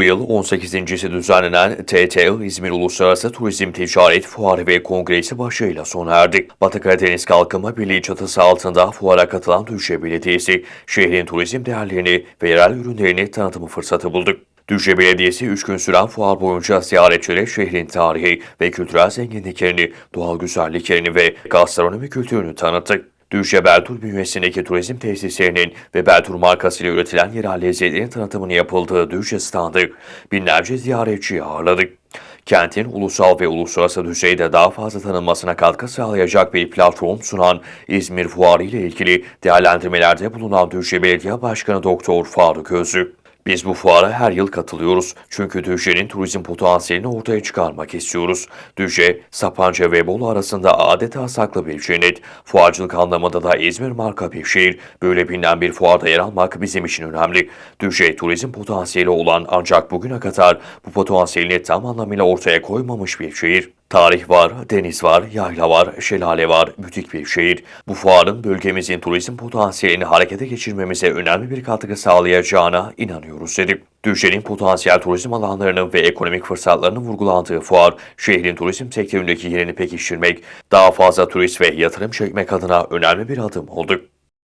Bu yıl 18.si düzenlenen TTI İzmir Uluslararası Turizm Ticaret Fuarı ve Kongresi başarıyla sona erdi. Batı Karadeniz Kalkınma Birliği çatısı altında fuara katılan Düzce Belediyesi, şehrin turizm değerlerini ve yerel ürünlerini tanıtımı fırsatı buldu. Düzce Belediyesi 3 gün süren fuar boyunca ziyaretçilere şehrin tarihi ve kültürel zenginliklerini, doğal güzelliklerini ve gastronomi kültürünü tanıttı. Düzce Beltur bünyesindeki turizm tesislerinin ve Beltur markasıyla üretilen yerel lezzetlerin tanıtımını yapıldığı Düzce standı binlerce ziyaretçiyi ağırladı. Kentin ulusal ve uluslararası düzeyde daha fazla tanınmasına katkı sağlayacak bir platform sunan İzmir Fuarı ile ilgili değerlendirmelerde bulunan Düzce Belediye Başkanı Doktor Faruk Özlü. Biz bu fuara her yıl katılıyoruz. Çünkü Düzce'nin turizm potansiyelini ortaya çıkarmak istiyoruz. Düzce, Sapanca ve Bolu arasında adeta saklı bir cennet. Fuarcılık anlamında da İzmir marka bir şehir. Böyle bilinen bir fuarda yer almak bizim için önemli. Düzce, turizm potansiyeli olan ancak bugüne kadar bu potansiyelini tam anlamıyla ortaya koymamış bir şehir. Tarih var, deniz var, yayla var, şelale var, bütik bir şehir. Bu fuarın bölgemizin turizm potansiyelini harekete geçirmemize önemli bir katkı sağlayacağına inanıyoruz dedi. Düzce'nin potansiyel turizm alanlarının ve ekonomik fırsatlarının vurgulandığı fuar, şehrin turizm sektöründeki yerini pekiştirmek, daha fazla turist ve yatırım çekmek adına önemli bir adım oldu.